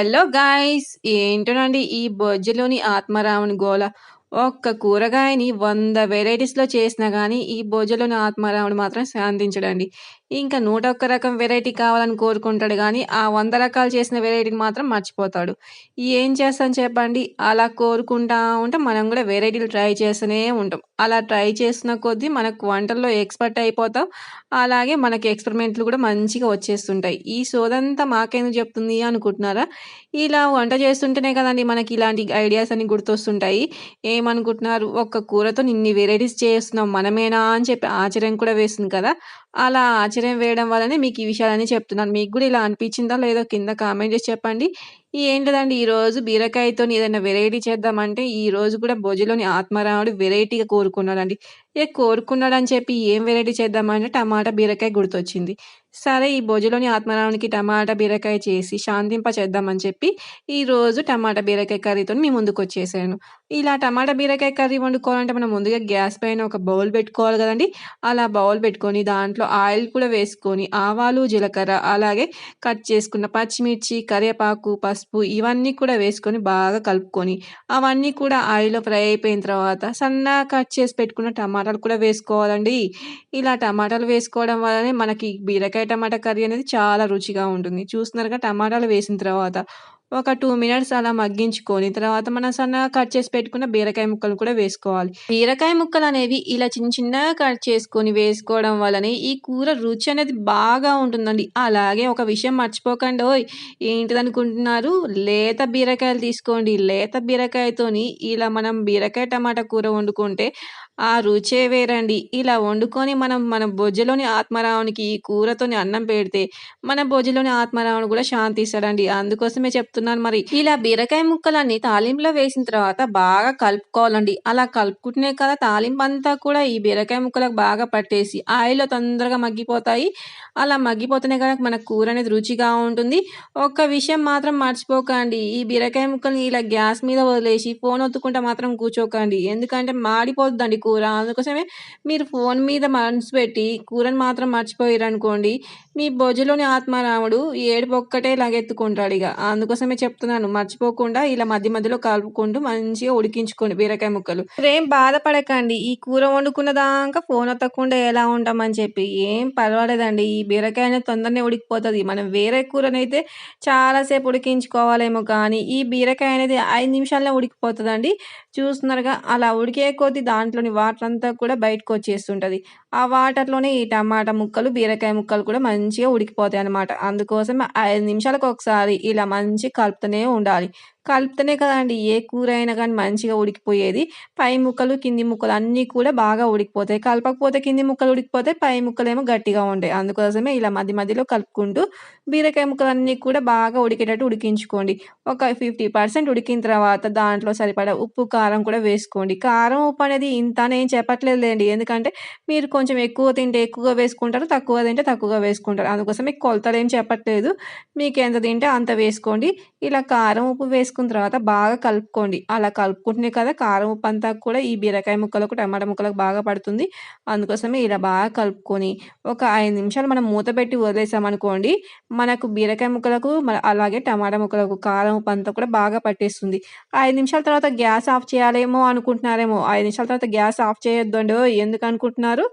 Hello guys ఏంటోనండి ఈ బొజ్జులోని ఆత్మారాముని గోల ఒక్క కూరగాయని వంద వెరైటీస్‌లో చేసినా కానీ ఈ బొజ్జులోని ఆత్మారాముడు మాత్రం శాంతించడండి. ఇంకా నూట ఒక్క రకం వెరైటీ కావాలని కోరుకుంటాడు కానీ ఆ వంద రకాలు చేసిన వెరైటీని మాత్రం మర్చిపోతాడు. ఏం చేస్తాం చెప్పండి? అలా కోరుకుంటా ఉంటే మనం కూడా వెరైటీలు ట్రై చేస్తూనే ఉంటాం. అలా ట్రై చేస్తున్న కొద్దీ మనకు వంటల్లో ఎక్స్‌పర్ట్ అయిపోతాం. అలాగే మనకి ఎక్స్‌పెరిమెంట్‌లు కూడా మంచిగా వచ్చేస్తుంటాయి. ఈ సోదంతా మాకేందుకు చెప్తుంది అనుకుంటున్నారా? ఇలా వంట చేస్తుంటేనే కదండీ మనకి ఇలాంటి ఐడియాస్ అన్ని గుర్తొస్తుంటాయి. ఏమనుకుంటున్నారు? ఒక్క కూరతో ఇన్ని వెరైటీస్ చేస్తున్నాం మనమేనా అని చెప్పి ఆశ్చర్యం కూడా వేస్తుంది కదా! అలా ఆశ్చర్యం వేయడం వల్లనే మీకు ఈ విషయాలన్నీ చెప్తున్నాను. మీకు కూడా ఇలా అనిపించిందా లేదో కింద కామెంట్ చేసి చెప్పండి. ఏం లేదండి ఈరోజు బీరకాయతోని ఏదైనా వెరైటీ చేద్దామంటే, ఈరోజు కూడా భోజలోని ఆత్మరాముడు వెరైటీగా కోరుకున్నాడండి. ఏ కోరుకున్నాడని చెప్పి ఏం వెరైటీ చేద్దామంటే టమాటా బీరకాయ గుర్తొచ్చింది. సరే ఈ భోజలోని ఆత్మరామునికి టమాటా బీరకాయ చేసి శాంతింప చేద్దామని చెప్పి, ఈరోజు టమాటా బీరకాయ కర్రీతోని మీ ముందుకొచ్చేసాను. ఇలా టమాటా బీరకాయ కర్రీ వండుకోవాలంటే మనం ముందుగా గ్యాస్ పైన ఒక బౌల్ పెట్టుకోవాలి కదండి అలా బౌల్ పెట్టుకొని దాంట్లో ఆయిల్ కూడా వేసుకొని, ఆవాలు, జీలకర్ర అలాగే కట్ చేసుకున్న పచ్చిమిర్చి, కరివేపాకు, పసుపు ఇవన్నీ కూడా వేసుకొని బాగా కలుపుకొని, అవన్నీ కూడా ఆయిల్‌లో ఫ్రై అయిపోయిన తర్వాత సన్నగా కట్ చేసి పెట్టుకున్న టమాటాలు కూడా వేసుకోవాలండి. ఇలా టమాటాలు వేసుకోవడం వల్లనే మనకి బీరకాయ టమాటా కర్రీ అనేది చాలా రుచిగా ఉంటుంది. చూస్తున్నారుగా టమాటాలు వేసిన తర్వాత ఒక టూ మినిట్స్ అలా మగ్గించుకొని, తర్వాత మనం సన్నగా కట్ చేసి పెట్టుకున్న బీరకాయ ముక్కలు కూడా వేసుకోవాలి. బీరకాయ ముక్కలు అనేవి ఇలా చిన్న చిన్నగా కట్ చేసుకొని వేసుకోవడం వల్లనే ఈ కూర రుచి అనేది బాగా ఉంటుందండి. అలాగే ఒక విషయం మర్చిపోకండి ఓయ్ ఏంటిదనుకుంటున్నారు? లేత బీరకాయలు తీసుకోండి. లేత బీరకాయతోని ఇలా మనం బీరకాయ టమాటా కూర వండుకుంటే ఆ రుచే వేరండి. ఇలా వండుకొని మనం మన బొజ్జలోని ఆత్మరావునికి ఈ కూరతోని అన్నం పెడితే, మన బొజ్జలోని ఆత్మరావుని కూడా శాంతిస్తాడండి. అందుకోసమే చెప్తున్నాను మరి. ఇలా బీరకాయ ముక్కలన్నీ తాలింపులో వేసిన తర్వాత బాగా కలుపుకోవాలండి. అలా కలుపుకుంటేనే కదా తాలింపు అంతా కూడా ఈ బీరకాయ ముక్కలకు బాగా పట్టేసి ఆయిల్‌లో తొందరగా మగ్గిపోతాయి. అలా మగ్గిపోతేనే కదా మన కూర అనేది రుచిగా ఉంటుంది. ఒక్క విషయం మాత్రం మర్చిపోకండి. ఈ బీరకాయ ముక్కల్ని ఇలా గ్యాస్ మీద వదిలేసి ఫోన్ ఒత్తుకుంటే మాత్రం కూర్చోకండి. ఎందుకంటే మాడిపోతుందండి కూర. అందుకోసమే మీరు ఫోన్ మీద మనసు పెట్టి కూరని మాత్రం మర్చిపోయారు అనుకోండి మీ బొజ్జలోని ఈ ఏడుపు ఒక్కటే లగెత్తుకుంటాడిగ. అందుకోసమే చెప్తున్నాను. మర్చిపోకుండా ఇలా మధ్య మధ్యలో కలుపుకుంటూ మంచిగా ఉడికించుకోండి బీరకాయ ముక్కలు. రేం బాధపడకండి. ఈ కూర వండుకున్న దాకా ఫోన్ ఒత్తకుండా ఎలా ఉంటామని చెప్పి. ఏం పర్వాలేదండి. ఈ బీరకాయ అనేది తొందరనే ఉడికిపోతుంది మనం వేరే కూరనైతే చాలాసేపు ఉడికించుకోవాలేమో కానీ, ఈ బీరకాయ అనేది ఐదు నిమిషాల్లో ఉడికిపోతుందండి చూస్తున్నారుగా అలా ఉడికే కొద్ది దాంట్లోని వాటర్ అంతా కూడా బయటకొచ్చేస్తుంటది. ఆ వాటర్‌లోనే ఈ టమాటా ముక్కలు, బీరకాయ ముక్కలు కూడా మంచి మంచిగా ఉడికిపోతాయి అనమాట అందుకోసం ఐదు నిమిషాలకు ఒకసారి ఇలా మంచిగా కలుపుతూనే ఉండాలి. కలుపుతేనే కదండీ ఏ కూర అయినా కానీ మంచిగా ఉడికిపోయేది. పై ముక్కలు, కింది ముక్కలు అన్నీ కూడా బాగా ఉడికిపోతాయి. కలపకపోతే కింది ముక్కలు ఉడికిపోతే పై ముక్కలేమో గట్టిగా ఉంటాయి. అందుకోసమే ఇలా మధ్య మధ్యలో కలుపుకుంటూ బీరకాయ ముక్కలు అన్నీ కూడా బాగా ఉడికేటట్టు ఉడికించుకోండి. ఒక 50% ఉడికిన తర్వాత దాంట్లో సరిపడా ఉప్పు, కారం కూడా వేసుకోండి. కారం, ఉప్పు అనేది ఇంత నేను చెప్పట్లేదు లేండి ఎందుకంటే మీరు కొంచెం ఎక్కువ తింటే ఎక్కువగా వేసుకుంటారు. తక్కువ తింటే తక్కువగా వేసుకుంటారు. అందుకోసమే ఏం చెప్పట్లేదు. మీకు ఎంత తింటే అంత వేసుకోండి. ఇలా కారం, ఉప్పు వేసుకున్న తర్వాత బాగా కలుపుకోండి. అలా కలుపుకుంటున్నాయి కదా కారం, ఉప్పు అంతా కూడా ఈ బీరకాయ ముక్కలకు, టమాటా ముక్కలకు బాగా పడుతుంది. అందుకోసమే ఇలా బాగా కలుపుకొని ఒక ఐదు నిమిషాలు మనం మూత పెట్టి వదిలేసామనుకోండి, మనకు బీరకాయ ముక్కలకు అలాగే టమాటా ముక్కలకు కారం, ఉప్పు అంతా కూడా బాగా పట్టేస్తుంది. ఐదు నిమిషాల తర్వాత గ్యాస్ ఆఫ్ చేయాలేమో అనుకుంటున్నారేమో! ఐదు నిమిషాల తర్వాత గ్యాస్ ఆఫ్ చేయొద్దండోయ్! ఎందుకనుకుంటున్నారు?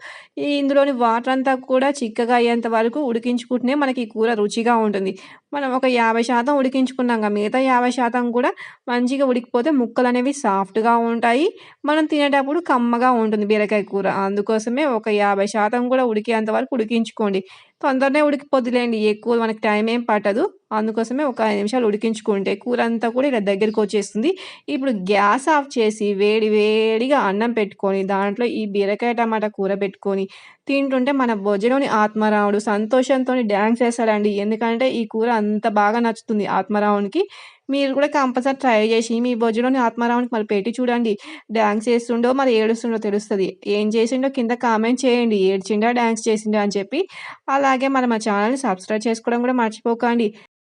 ఇందులోని వాటర్ అంతా కూడా చిక్కగా అయ్యేంత వరకు ఉడికించుకుంటేనే మనకి ఈ కూర రుచిగా ఉంటుంది. మనం ఒక యాభై శాతం ఉడికించుకున్నాక మిగతా 50% కూడా మంచిగా ఉడికిపోతే ముక్కలు అనేవి సాఫ్ట్‌గా ఉంటాయి. మనం తినేటప్పుడు కమ్మగా ఉంటుంది బీరకాయ కూర. అందుకోసమే ఒక 50% కూడా ఉడికేంత వరకు ఉడికించుకోండి. తొందరనే ఉడికిపోద్దిలెండి. ఎక్కువ మనకి టైం ఏం పట్టదు. అందుకోసమే ఒక ఐదు నిమిషాలు ఉడికించుకుంటే కూర అంతా కూడా ఇలా దగ్గరికొచ్చేస్తుంది. ఇప్పుడు గ్యాస్ ఆఫ్ చేసి వేడి వేడిగా అన్నం పెట్టుకొని, దాంట్లో ఈ బీరకాయ టమాటా కూర పెట్టుకొని తింటుంటే మన భోజనంని ఆత్మరావుడు సంతోషంతో డాన్స్ చేస్తాడండి ఎందుకంటే ఈ కూర అంత బాగా నచ్చుతుంది ఆత్మరావునికి మీరు కూడా కంపల్సరీ ట్రై చేసి మీ బొజ్జులోని ఆత్మారామునికి మరి పెట్టి చూడండి. డ్యాన్స్ చేస్తుండో మరి ఏడుస్తుండో తెలుస్తుంది ఏం చేసిండో కింద కామెంట్ చేయండి. ఏడ్చిండా? డ్యాన్స్ చేసిండా? అని చెప్పి. అలాగే మరి మా ఛానల్ని సబ్స్క్రైబ్ చేసుకోవడం కూడా మర్చిపోకండి.